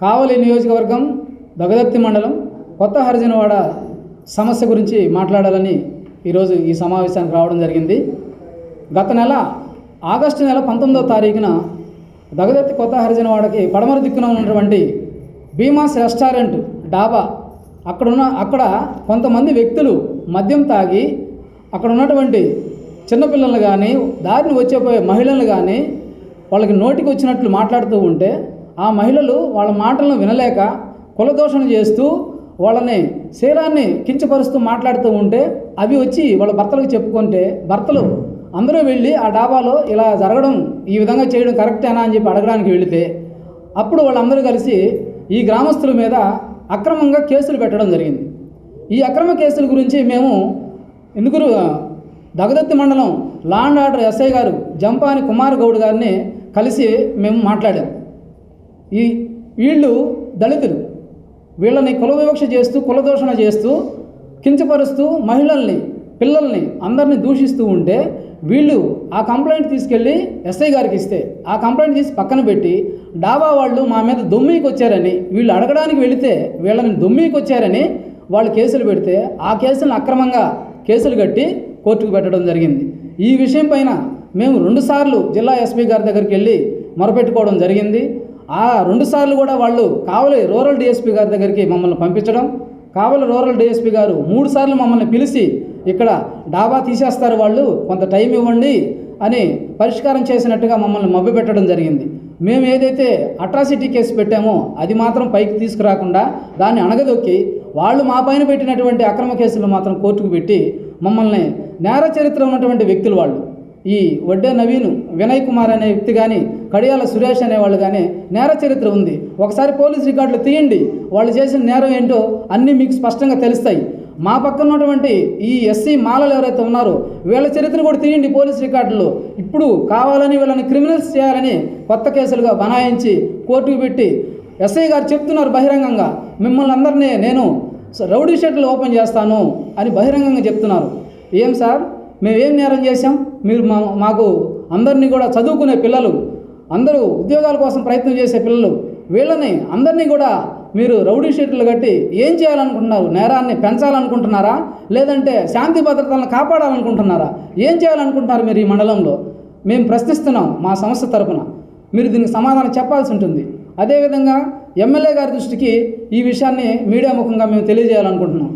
కావలి నియోజకవర్గం దగదత్తి మండలం కొత్త హరిజనవాడ సమస్య గురించి మాట్లాడాలని ఈరోజు ఈ సమావేశానికి రావడం జరిగింది. గత నెల ఆగస్టు నెల పంతొమ్మిదవ తారీఖున దగదత్తి కొత్త హరిజనవాడకి పడమర దిక్కున ఉన్నటువంటి భీమాస్ రెస్టారెంట్ డాబా అక్కడున్న అక్కడ కొంతమంది వ్యక్తులు మద్యం తాగి అక్కడ ఉన్నటువంటి చిన్నపిల్లలు కానీ దారిని వచ్చేపోయే మహిళలు కానీ వాళ్ళకి నోటికి వచ్చినట్లు మాట్లాడుతూ ఉంటే ఆ మహిళలు వాళ్ళ మాటలను వినలేక కులదోషణ చేస్తూ వాళ్ళని శీలాన్ని కించపరుస్తూ మాట్లాడుతూ ఉంటే అవి వచ్చి వాళ్ళ భర్తలకు చెప్పుకుంటే భర్తలు అందరూ వెళ్ళి ఆ డాబాలో ఇలా జరగడం ఈ విధంగా చేయడం కరెక్టేనా అని? చెప్పి అడగడానికి వెళితే అప్పుడు వాళ్ళందరూ కలిసి ఈ గ్రామస్తుల మీద అక్రమంగా కేసులు పెట్టడం జరిగింది. ఈ అక్రమ కేసుల గురించి మేము ఎందుకు దగదత్తి మండలం లాండ్ ఆర్డర్ ఎస్ఐ గారు జంపాని కుమార్ గౌడ్ గారిని కలిసి మేము మాట్లాడాము ఈ వీళ్ళు దళితులు. వీళ్ళని కుల వివక్ష చేస్తూ కులదోషణ చేస్తూ కించపరుస్తూ మహిళల్ని పిల్లల్ని అందరినీ దూషిస్తూ ఉంటే వీళ్ళు ఆ కంప్లైంట్ తీసుకెళ్ళి ఎస్ఐ గారికి ఇస్తే ఆ కంప్లైంట్ తీసి పక్కన పెట్టి డాబా వాళ్ళు మా మీద దొమ్మికి వచ్చారని వీళ్ళు అడగడానికి వెళితే వీళ్ళని దొమ్మికి వచ్చారని వాళ్ళు కేసులు పెడితే ఆ కేసులను అక్రమంగా కేసులు కట్టి కోర్టుకు పెట్టడం జరిగింది. ఈ విషయం పైన మేము రెండుసార్లు జిల్లా ఎస్పీ గారి దగ్గరికి వెళ్ళి మొరపెట్టుకోవడం జరిగింది. ఆ రెండుసార్లు కూడా వాళ్ళు కావలి రూరల్ డిఎస్పీ గారి దగ్గరికి మమ్మల్ని పంపించడం కావలి రూరల్ డిఎస్పీ గారు మూడు సార్లు మమ్మల్ని పిలిచి ఇక్కడ డాబా తీసేస్తారు వాళ్ళు కొంత టైం ఇవ్వండి అని పరిష్కారం చేసినట్టుగా మమ్మల్ని మభ్యపెట్టడం జరిగింది. మేము ఏదైతే అట్రాసిటీ కేసు పెట్టామో అది మాత్రం పైకి తీసుకురాకుండా దాన్ని అణగదొక్కి వాళ్ళు మా పైన పెట్టినటువంటి అక్రమ కేసులు మాత్రం కోర్టుకు పెట్టి మమ్మల్ని నేర చరిత్ర ఉన్నటువంటి వ్యక్తులు వాళ్ళు ఈ వడ్డే నవీన్ వినయ్ కుమార్ అనే వ్యక్తి కానీ కడియాల సురేష్ అనేవాళ్ళు కానీ నేర చరిత్ర ఉంది. ఒకసారి పోలీస్ రికార్డులు తీయండి. వాళ్ళు చేసిన నేరం ఏంటో అన్నీ మీకు స్పష్టంగా తెలుస్తాయి. మా పక్కన ఉన్నటువంటి ఈ ఎస్సీ మాలలు ఎవరైతే ఉన్నారో వీళ్ళ చరిత్ర కూడా తీయండి పోలీస్ రికార్డులో ఇప్పుడు కావాలని వీళ్ళని క్రిమినల్స్ చేయాలని కొత్త కేసులుగా బనాయించి కోర్టుకు పెట్టి ఎస్ఐ గారు చెప్తున్నారు బహిరంగంగా. మిమ్మల్ని అందరినీ నేను రౌడీ షెడ్లు ఓపెన్ చేస్తాను అని బహిరంగంగా చెప్తున్నారు. ఏం సార్? మేమేం నేరం చేశాం? మీరు మా మాకు అందరినీ కూడా చదువుకునే పిల్లలు అందరూ ఉద్యోగాల కోసం ప్రయత్నం చేసే పిల్లలు వీళ్ళని అందరినీ కూడా మీరు రౌడీ షీట్లు కట్టి ఏం చేయాలనుకుంటున్నారు? నేరాన్ని పెంచాలనుకుంటున్నారా? లేదంటే శాంతి భద్రతలను కాపాడాలనుకుంటున్నారా? ఏం చేయాలనుకుంటున్నారు మీరు ఈ మండలంలో? మేము ప్రశ్నిస్తున్నాం మా సంస్థ తరపున. మీరు దీనికి సమాధానం చెప్పాల్సి ఉంటుంది. అదేవిధంగా ఎమ్మెల్యే గారి దృష్టికి ఈ విషయాన్ని మీడియా ముఖంగా మేము తెలియజేయాలనుకుంటున్నాం.